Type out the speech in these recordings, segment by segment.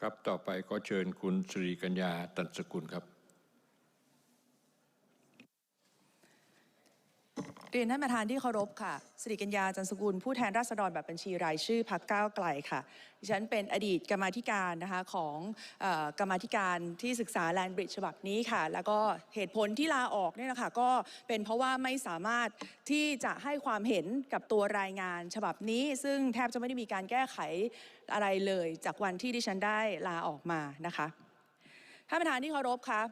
ครับต่อไปก็เชิญคุณสิริกัญญาตันสกุลครับ เรียนท่านประธานที่เคารพค่ะสิริกัญญาจันสกุลผู้แทนราษฎรแบบบัญชีรายชื่อพักก้าวไกลค่ะดิฉันเป็นอดีตกรรมาธิการนะคะของออกรรมาธิการที่ศึกษาแลนบริดจ์ฉบับนี้ค่ะ แล้วก็เหตุผลที่ลาออกเนี่ยนะคะก็เป็นเพราะว่าไม่สามารถที่จะให้ความเห็นกับตัวรายงานฉบับนี้ ซึ่งแทบจะไม่ได้มีการแก้ไขอะไรเลย จากวันที่ดิฉันได้ลาออกมานะคะท่านประธานที่เคารพค่ะ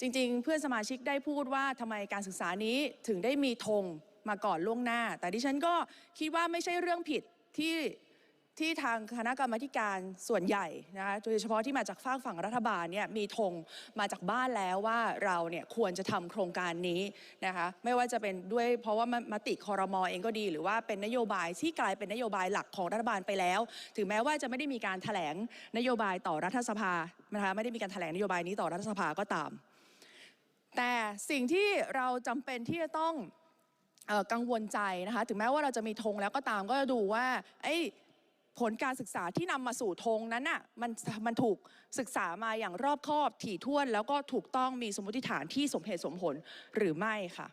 จริงๆ เพื่อนสมาชิกได้พูดว่าทำไมการศึกษานี้ถึงได้มีธงมาก่อนล่วงหน้า แต่ดิฉันก็คิดว่าไม่ใช่เรื่องผิดที่ที่ทางคณะกรรมการส่วนใหญ่นะคะโดยเฉพาะที่มาจากฝากฝั่งรัฐบาลเนี่ยมีธงมาจากบ้านแล้วว่าเราเนี่ยควรจะทำโครงการนี้นะคะไม่ว่าจะเป็นด้วยเพราะว่ามติคอรมอเองก็ดี หรือว่าเป็นนโยบายที่กลายเป็นนโยบายหลักของรัฐบาลไปแล้ว ถึงแม้ว่าจะไม่ได้มีการแถลงนโยบายต่อรัฐสภานะคะไม่ได้มีการแถลงนโยบายนี้ต่อรัฐสภาก็ตาม แต่สิ่งที่เราจำเป็นที่จะต้องออกังวลใจนะคะถึงแม้ว่าเราจะมีธงแล้วก็ตามก็จะดูว่าไอ้ผลการศึกษาที่นำมาสู่ธงนั้นน่ะมันมันถูกศึกษามาอย่างรอบคอบถี่ถ้วน แล้วก็ถูกต้องมีสมมติฐานที่สมเหตุสมผลหรือไม่ค่ะ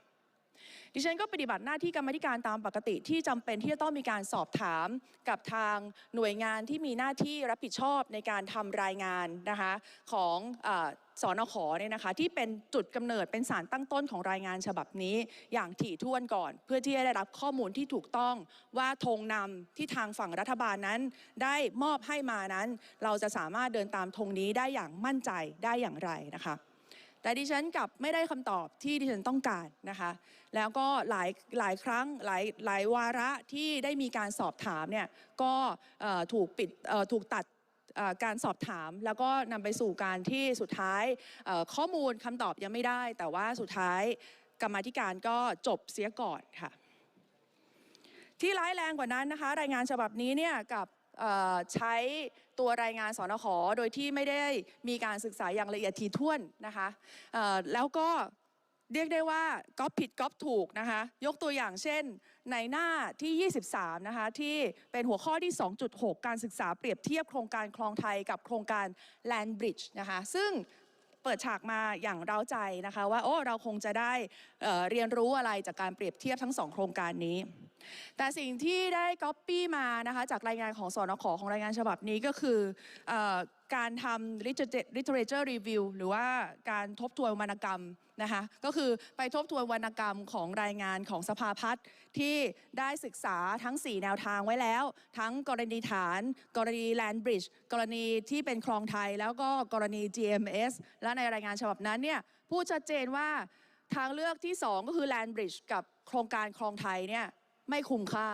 ดิฉันก็ปฏิบัติหน้าที่กรรมธิการตามปกติที่จำเป็นที่จะต้องมีการสอบถามกับทางหน่วยงานที่มีหน้าที่รับผิดชอบในการทำรายงานนะคะของเออสอนขเนี่ยนะคะที่เป็นจุดกำเนิดเป็นสารตั้งต้นของรายงานฉบับนี้อย่างถี่ถ้วนก่อน เพื่อที่จะได้รับข้อมูลที่ถูกต้องว่าธงนำที่ทางฝั่งรัฐบาลนั้น ได้มอบให้มานั้น เราจะสามารถเดินตามธงนี้ได้อย่างมั่นใจได้อย่างไรนะคะ แต่ดิฉันกลับไม่ได้คำตอบที่ดิฉันต้องการนะคะ แล้วก็หลายหลายครั้งหลายหลายวาระที่ได้มีการสอบถามเนี่ยก็ถูกปิดถูกตัดการสอบถามแล้วก็นำไปสู่การที่สุดท้ายข้อมูลคำตอบยังไม่ได้ แต่ว่าสุดท้ายกรรมธิการก็จบเสียก่อนค่ะที่ร้ายแรงกว่านั้นนะคะ รายงานฉบับนี้เนี่ยกับ ใช้ตัวรายงานสอนขโดยที่ไม่ได้มีการศึกษาอย่างละเอียดถี่ถ้วนนะคะแล้วก็เรียกได้ว่าก๊อปผิดก๊อปถูกนะคะ ยกตัวอย่างเช่น ในหน้าที่ 23 นะคะ ที่เป็นหัวข้อที่ 2.6 การศึกษาเปรียบเทียบโครงการคลองไทยกับโครงการ Land Bridge นะคะ ซึ่ง ปิดฉากมาอย่างเร้าใจนะคะ ว่าโอ้เราคงจะได้เอ่อเรียนรู้อะไรจากการเปรียบเทียบทั้งสองโครงการนี้ แต่สิ่งที่ได้ก๊อปปี้มานะคะจากรายงานของสอนขของรายงานฉบับนี้ก็คืออ การทำ literature review หรือว่าการทบทวนวรรณกรรมนะคะก็คือไปทบทวนวรรณกรรมของรายงานของสภาพัฒน์ที่ได้ศึกษาทั้ง 4 แนวทางไว้แล้ว ทั้งกรณีฐาน กรณี land bridge กรณีที่เป็นคลองไทย แล้วก็กรณี GMS และในรายงานฉบับนั้นเนี่ยพูดชัดเจนว่าทางเลือกที่ 2 ก็คือ land bridge กับโครงการคลองไทยเนี่ยไม่คุ้มค่า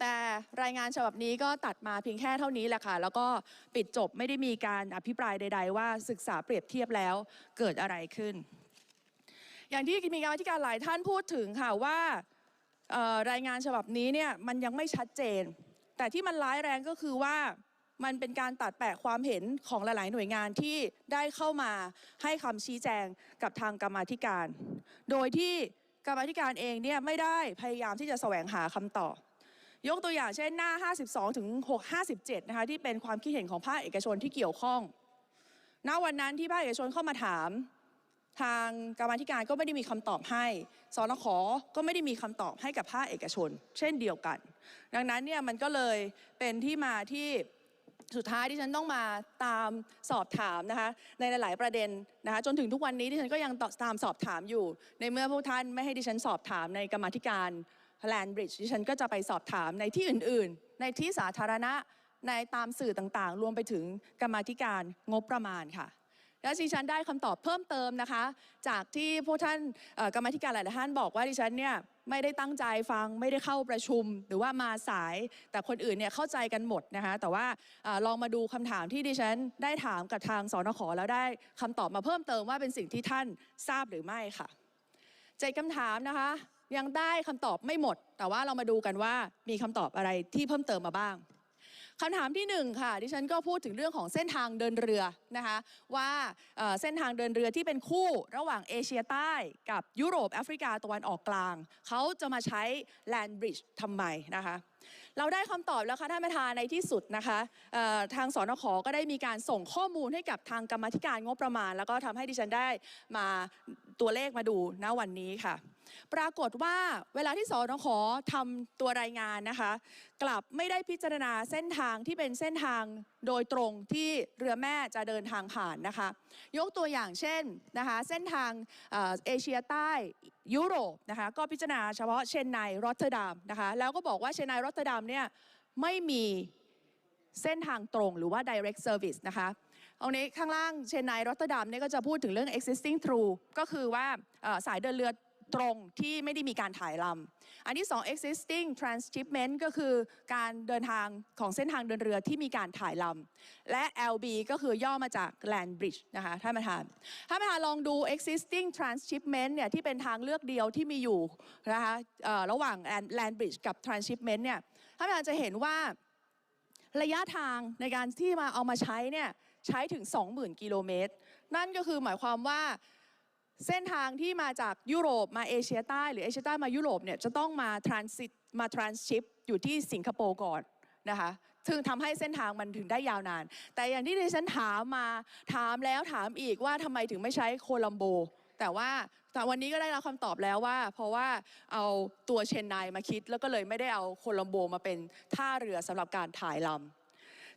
แต่รายงานฉบับนี้ก็ตัดมาเพียงแค่เท่านี้แหละค่ะ แล้วก็ปิดจบไม่ได้มีการอภิปรายใด ๆ ว่าศึกษาเปรียบเทียบแล้วเกิดอะไรขึ้น อย่างที่มีการอธิการหลายท่านพูดถึงค่ะว่ารายงานฉบับนี้เนี่ยมันยังไม่ชัดเจน แต่ที่มันร้ายแรงก็คือว่ามันเป็นการตัดแปะความเห็นของหลาย ๆ หน่วยงานที่ได้เข้ามาให้คำชี้แจงกับทางกรรมาธิการ โดยที่กรรมาธิการเองเนี่ยไม่ได้พยายามที่จะแสวงหาคำตอบ ยกตัวอย่างเช่นหน้า 52 ถึง 6 57 นะคะที่เป็นความคิดเห็นของภาคเอกชนที่เกี่ยวข้อง ณ วันนั้นที่ภาคเอกชนเข้ามาถาม ทางกรรมธิการก็ไม่ได้มีคำตอบให้ สนขก็ไม่ได้มีคำตอบให้กับภาคเอกชน เช่นเดียวกัน ดังนั้นเนี่ยมันก็เลยเป็นที่มาที่สุดท้ายที่ฉันต้องมาตามสอบถามนะคะในหลาย ๆ ประเด็นนะคะจนถึงทุกวันนี้ที่ฉันก็ยังตามสอบถามอยู่ ในเมื่อพวกท่านไม่ให้ดิฉันสอบถามในกรรมธิการ Land Bridge ดิฉันก็จะไปสอบถามในที่อื่น ๆ ในที่สาธารณะในตามสื่อต่างๆ รวมไปถึงกรรมธิการงบประมาณค่ะ และดิฉันได้คำตอบเพิ่มเติมนะคะ จากที่พวกท่านกรรมธิการหลายๆท่านบอกว่าดิฉันเนี่ยไม่ได้ตั้งใจฟังไม่ได้เข้าประชุม หรือว่ามาสาย แต่คนอื่นเนี่ยเข้าใจกันหมดนะคะ แต่ว่าอลองมาดูคำถามที่ดิฉันได้ถามกับทางสนขแล้วได้คำตอบมาเพิ่มเติมว่าเป็นสิ่งที่ท่านทราบหรือไม่ค่ะ เจ็ดคำถามนะคะ ยังได้คำตอบไม่หมด แต่ว่าเรามาดูกันว่ามีคำตอบอะไรที่เพิ่มเติมมาบ้าง คำถามที่หนึ่งค่ะดิฉันก็พูดถึงเรื่องของเส้นทางเดินเรือนะคะว่าเส้นทางเดินเรือที่เป็นคู่ระหว่างเอเชียใต้กับยุโรปแอฟริกาตะวันออกกลาง เขาจะมาใช้แลนบริดจ์ทำไมนะคะเราได้คำตอบแล้วค่ะท่านประธานในที่สุดนะคะทางสนขก็ได้มีการส่งข้อมูลให้กับทางกรรมธิการงบประมาณ แล้วก็ทำให้ดิฉันได้มาตัวเลขมาดูณวันนี้ค่ะ ปรากฏว่าเวลาที่สนขทำตัวรายงานนะคะ กลับไม่ได้พิจารณาเส้นทางที่เป็นเส้นทางโดยตรงที่เรือแม่จะเดินทางผ่านนะคะ ยกตัวอย่างเช่นนะคะเส้นทางเอเชียใต้ยุโรปนะคะก็พิจารณาเฉพาะเชนไนรอตเตอร์ดัมนะคะแล้วก็บอกว่าเชนไนรอตเตอร์ดัมเนี่ยไม่มีเส้นทางตรงหรือว่า direct service นะคะตรงนี้ข้างล่างเชนไนรอตเตอร์ดัมเนี่ยก็จะพูดถึงเรื่อง existing through ก็คือว่าสายเดินเรือ ตรงที่ไม่ได้มีการถ่ายลำ อันที่ 2 existing transshipment ก็คือการเดินทางของเส้นทางเดินเรือที่มีการถ่ายลำ และ LB ก็คือย่อมาจาก land bridge นะคะท่านประธานท่านประธานลองดู existing transshipment เนี่ยที่เป็นทางเลือกเดียวที่มีอยู่นะคะระหว่าง land bridge กับ transshipment เนี่ยท่านประธานจะเห็นว่าระยะทางในการที่มาเอามาใช้เนี่ยใช้ถึง 20,000 กิโลเมตร นั่นก็คือหมายความว่า เส้นทางที่มาจากยุโรปมาเอเชียใต้ หรือเอเชียใต้มายุโรปเนี่ยจะต้องมาทรานสิตมาทรานชิปอยู่ที่สิงคโปร์ก่อนนะคะซึ่งทำให้เส้นทางมันถึงได้ยาวนาน แต่อย่างที่ดิฉันถามมาถามแล้วถามอีกว่าทำไมถึงไม่ใช้โคลัมโบ แต่ว่าแต่วันนี้ก็ได้รับคำตอบแล้วว่า เพราะว่าเอาตัวเชนไนมาคิดแล้วก็เลยไม่ได้เอาโคลัมโบมาเป็นท่าเรือสำหรับการถ่ายลำ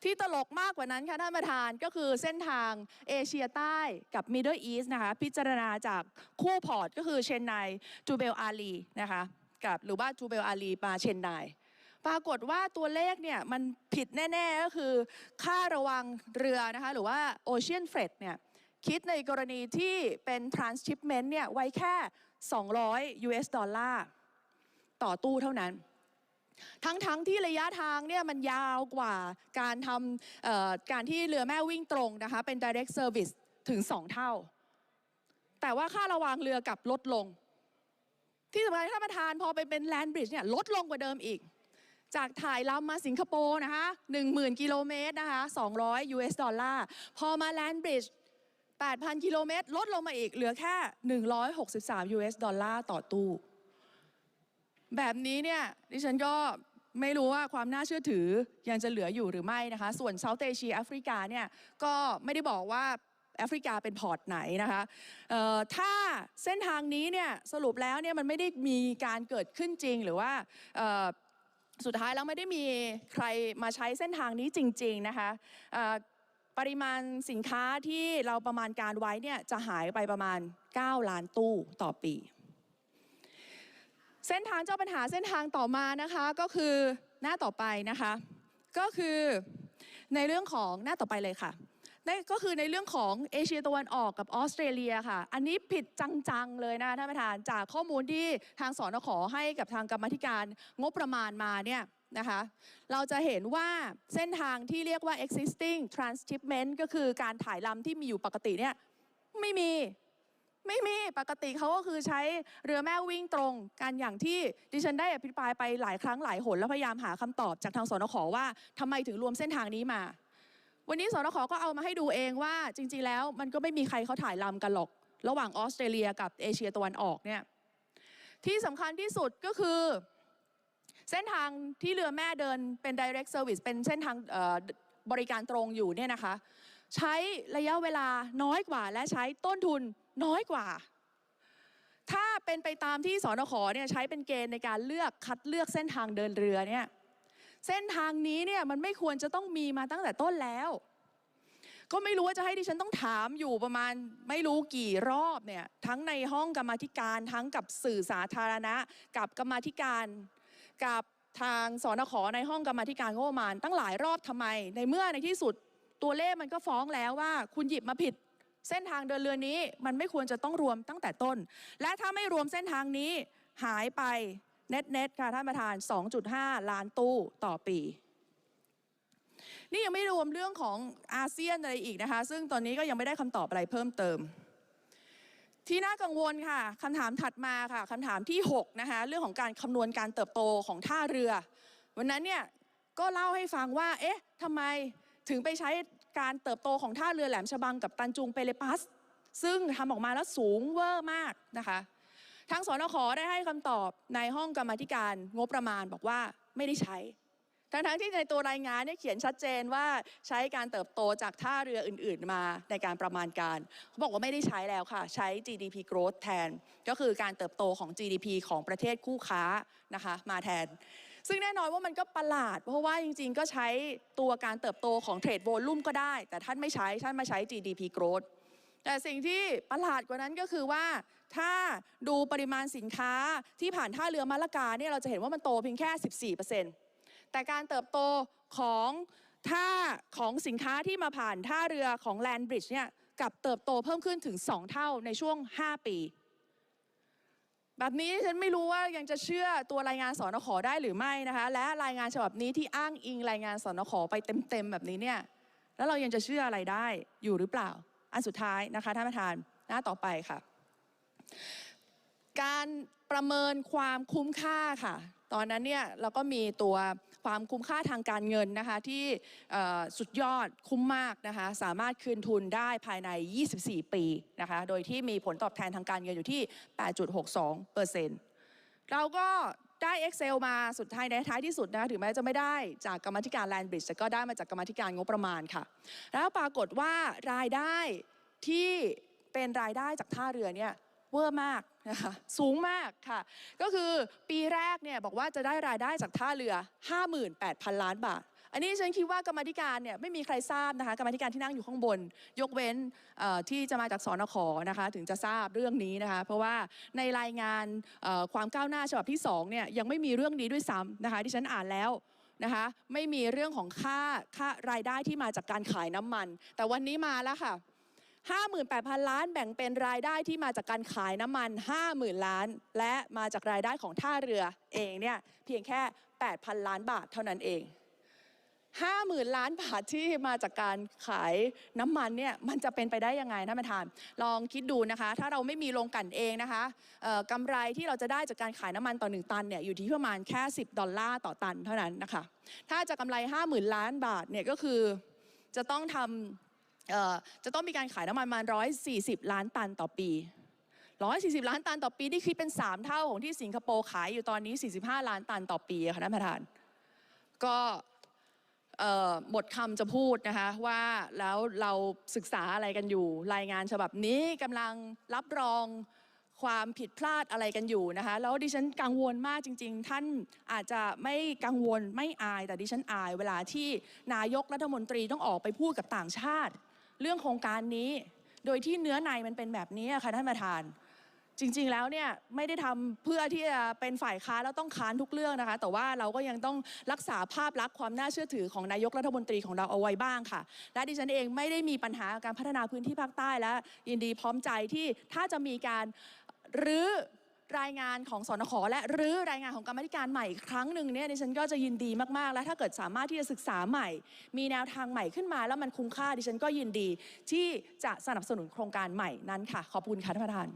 ที่ตลกมากกว่านั้นค่ะท่านประธานก็คือเส้นทางเอเชียใต้กับ Middle East นะคะพิจารณาจากคู่พอร์ตก็คือเชนไนจูเบลอาลีนะคะกับหรือว่าจูเบลอาลีมาเชนไนปรากฏว่าตัวเลขเนี่ยมันผิดแน่ ๆ ก็คือค่าระวังเรือนะคะหรือว่า Ocean Freight เนี่ยคิดในกรณีที่เป็น transshipment เนี่ยไว้แค่ 200 US ดอลลาร์ต่อตู้เท่านั้น ทั้งๆทที่ระยะทางเนี่ยมันยาวกว่าการทำการที่เรือแม่วิ่งตรงนะคะเป็น direct service ถึง 2 เท่า แต่ว่าค่าระวางเรือกลับลดลง ที่สำคัญท่านประธานพอไปเป็น land bridge เนี่ยลดลงกว่าเดิมอีก จากถ่ายลำมาสิงคโปร์นะคะ10,000 กิโลเมตรนะคะ 200 US ดอลลาร์พอมา land bridge 8,000 กิโลเมตร ลดลงมาอีกเหลือแค่ 163 US ดอลลาร์ต่อตู้ แบบนี้เนี่ยดิฉันก็ไม่รู้ว่าความน่าเชื่อถือยังจะเหลืออยู่หรือไม่นะคะ ส่วนเซาท์เอเชียแอฟริกาเนี่ยก็ไม่ได้บอกว่าแอฟริกาเป็นพอร์ตไหนนะคะถ้าเส้นทางนี้เนี่ยสรุปแล้วเนี่ยมันไม่ได้มีการเกิดขึ้นจริงหรือว่าสุดท้ายแล้วไม่ได้มีใครมาใช้เส้นทางนี้จริง ๆ นะคะปริมาณสินค้าที่เราประมาณการไว้เนี่ยจะหายไปประมาณ 9 ล้านตู้ต่อปี เส้นทางเจ้าปัญหาเส้นทางต่อมานะคะก็คือหน้าต่อไปนะคะ ก็คือในเรื่องของหน้าต่อไปเลยค่ะนั่นก็คือในเรื่องของเอเชียตะวันออกกับออสเตรเลียค่ะ อันนี้ผิดจังๆเลยนะท่านประธานจากข้อมูลที่ทางสอนขอให้กับทางกรรมธิการงบประมาณมาเนี่ยนะคะ เราจะเห็นว่าเส้นทางที่เรียกว่า existing transshipment ก็คือการถ่ายลำที่มีอยู่ปกติเนี่ยไม่มี ไม่มีปกติเขาก็คือใช้เรือแม่วิ่งตรงกันอย่างที่ดิฉันได้อภิปรายไปหลายครั้งหลายหนแล้วพยายามหาคำตอบจากทางสนขว่าทำไมถึงรวมเส้นทางนี้มา วันนี้สนขก็เอามาให้ดูเองว่าจริง ๆ แล้วมันก็ไม่มีใครเขาถ่ายลำกันหรอก ระหว่างออสเตรเลียกับเอเชียตะวันออกเนี่ยที่สำคัญที่สุดก็คือ เส้นทางที่เรือแม่เดินเป็น direct service เป็นเส้นทางบริการตรงอยู่เนี่ยนะคะ ใช้ระยะเวลาน้อยกว่า และใช้ต้นทุนน้อยกว่า ถ้าเป็นไปตามที่สนขเนี่ยใช้เป็นเกณฑ์ในการเลือกคัดเลือกเส้นทางเดินเรือเนี่ยเส้นทางนี้เนี่ยมันไม่ควรจะต้องมีมาตั้งแต่ต้นแล้ว ก็ไม่รู้ว่าจะให้ดิฉันต้องถามอยู่ประมาณไม่รู้กี่รอบเนี่ยทั้งในห้องกรรมธิการทั้งกับสื่อสาธารณะ กับกรรมธิการ กับทางสนขในห้องกรรมธิการงบประมาณตั้งหลายรอบทำไม ในเมื่อในที่สุด ตัวเลขมันก็ฟ้องแล้วว่า คุณหยิบมาผิด เส้นทางเดินเรือนี้ มันไม่ควรจะต้องรวมตั้งแต่ต้น และถ้าไม่รวมเส้นทางนี้หายไปเน็ตเน็ตค่ะท่านประธาน 2.5 ล้านตู้ต่อปี นี่ยังไม่รวมเรื่องของอาเซียนอะไรอีกนะคะ ซึ่งตอนนี้ก็ยังไม่ได้คำตอบอะไรเพิ่มเติม ที่น่ากังวลค่ะคำถามถัดมาค่ะคำถามที่ 6 นะคะ เรื่องของการคำนวณการเติบโตของท่าเรือ วันนั้นเนี่ยก็เล่าให้ฟังว่า เอ๊ะทำไม ถึงไปใช้การเติบโตของท่าเรือแหลมฉบังกับตันจุงเปเลปัส ซึ่งทำออกมาแล้วสูงเวอร์มากนะคะทางสนขได้ให้คำตอบในห้องกรรมธิการงบประมาณบอกว่าไม่ได้ใช้ทั้งๆที่ในตัวรายงานเนี่ยเขียนชัดเจนว่าใช้การเติบโตจากท่าเรืออื่น ๆ มาในการประมาณการ เขาบอกว่าไม่ได้ใช้แล้วค่ะ ใช้ GDP growth แทน ก็คือการเติบโตของ GDP ของประเทศคู่ค้านะคะมาแทน ซึ่งแน่นอนว่ามันก็ประหลาด เพราะว่าจริง ๆ ก็ใช้ตัวการเติบโตของเทรดโวลุ่มก็ได้ แต่ท่านไม่ใช้ ท่านมาใช้ GDP growth แต่สิ่งที่ประหลาดกว่านั้นก็คือว่า ถ้าดูปริมาณสินค้าที่ผ่านท่าเรือมะละกาเนี่ยเราจะเห็นว่ามันโตเพียงแค่ 14%แต่การเติบโตของท่าของสินค้าที่มาผ่านท่าเรือของ Land Bridge เนี่ยกับเติบโตเพิ่มขึ้นถึง 2 เท่าในช่วง 5 ปี แบบนี้ฉันไม่รู้ว่ายังจะเชื่อตัวรายงานสอนขอได้หรือไม่นะคะ และรายงานฉบับนี้ที่อ้างอิงรายงานสอนขอไปเต็มๆแบบนี้เนี่ยแล้วเรายังจะเชื่ออะไรได้อยู่หรือเปล่า อันสุดท้ายนะคะท่านประธานหน้าต่อไปค่ะ การประเมินความคุ้มค่าค่ะ ตอนนั้นเนี่ยเราก็มีตัว ความคุ้มค่าทางการเงินนะคะที่สุดยอดคุ้มมากนะคะสามารถคืนทุนได้ภายใน 24 ปีนะคะโดยที่มีผลตอบแทนทางการเงินอยู่ที่ 8.62เปอร์เซ็นต์เราก็ได้ Excel มาสุดท้ายในท้ายที่สุดนะถึงแม้จะไม่ได้จากกรรมธิการ Land Bridge แต่ก็ได้มาจากกรรมธิการงบประมาณค่ะ แล้วปรากฏว่ารายได้ที่เป็นรายได้จากท่าเรือเนี่ย เวอร์มากนะคะสูงมากค่ะ ก็คือปีแรกเนี่ยบอกว่าจะได้รายได้จากท่าเรือ 58,000 ล้านบาท อันนี้ฉันคิดว่ากรรมธิการเนี่ยไม่มีใครทราบนะคะกรรมธิการที่นั่งอยู่ข้างบน ยกเว้นที่จะมาจากสนขนะคะถึงจะทราบเรื่องนี้นะคะเพราะว่าในรายงานความก้าวหน้าฉบับที่2เนี่ยยังไม่มีเรื่องนี้ด้วยซ้ำนะคะที่ฉันอ่านแล้วนะคะไม่มีเรื่องของค่าค่ารายได้ที่มาจากการขายน้ำมัน แต่วันนี้มาแล้วค่ะ 58,000 ล้านแบ่งเป็นรายได้ที่มาจากการขายน้ำมัน 50,000 ล้าน และมาจากรายได้ของท่าเรือเองเนี่ยเพียงแค่ 8,000 ล้านบาทเท่านั้นเอง 50,000 ล้านบาทที่มาจากการขายน้ำมันเนี่ยมันจะเป็นไปได้ยังไงท่านประธาน ลองคิดดูนะคะ ถ้าเราไม่มีโรงกลั่นเองนะคะกำไรที่เราจะได้จากการขายน้ำมันต่อ 1 ตันเนี่ยอยู่ที่ประมาณแค่ 10 ดอลลาร์ต่อตันเท่านั้นนะคะ ถ้าจะกำไร 50,000 ล้านบาทเนี่ยก็คือจะต้องทำ จะต้องมีการขายน้ำมันมา140 ล้านตันต่อปี 140 ล้านตันต่อปี นี่คิดเป็น 3 เท่าของที่สิงคโปร์ขายอยู่ตอนนี้ 45 ล้านตันต่อปีค่ะท่านประธาน ก็หมดคำจะพูดนะคะว่าแล้วเราศึกษาอะไรกันอยู่ รายงานฉบับนี้กำลังรับรองความผิดพลาดอะไรกันอยู่นะคะแล้วดิฉันกังวลมากจริง ๆ ท่านอาจจะไม่กังวลไม่อายแต่ดิฉันอาย เวลาที่นายกรัฐมนตรีต้องออกไปพูดกับต่างชาติ เรื่องโครงการนี้ โดยที่เนื้อในมันเป็นแบบนี้ค่ะท่านประธาน จริงๆแล้วเนี่ยไม่ได้ทำเพื่อที่จะเป็นฝ่ายค้านแล้วต้องค้านทุกเรื่องนะคะ แต่ว่าเราก็ยังต้องรักษาภาพลักษณ์ความน่าเชื่อถือของนายกรัฐมนตรีของเราเอาไว้บ้างค่ะ และดิฉันเองไม่ได้มีปัญหาการพัฒนาพื้นที่ภาคใต้และยินดีพร้อมใจที่ถ้าจะมีการรื้อ รายงานของสนขและหรือรายงานของกรรมธิการใหม่อีกครั้งหนึ่งเนี่ยดิฉันก็จะยินดีมากๆ และถ้าเกิดสามารถที่จะศึกษาใหม่ มีแนวทางใหม่ขึ้นมา แล้วมันคุ้มค่าดิฉันก็ยินดีที่จะสนับสนุนโครงการใหม่นั้นค่ะ ขอบคุณค่ะท่านประธาน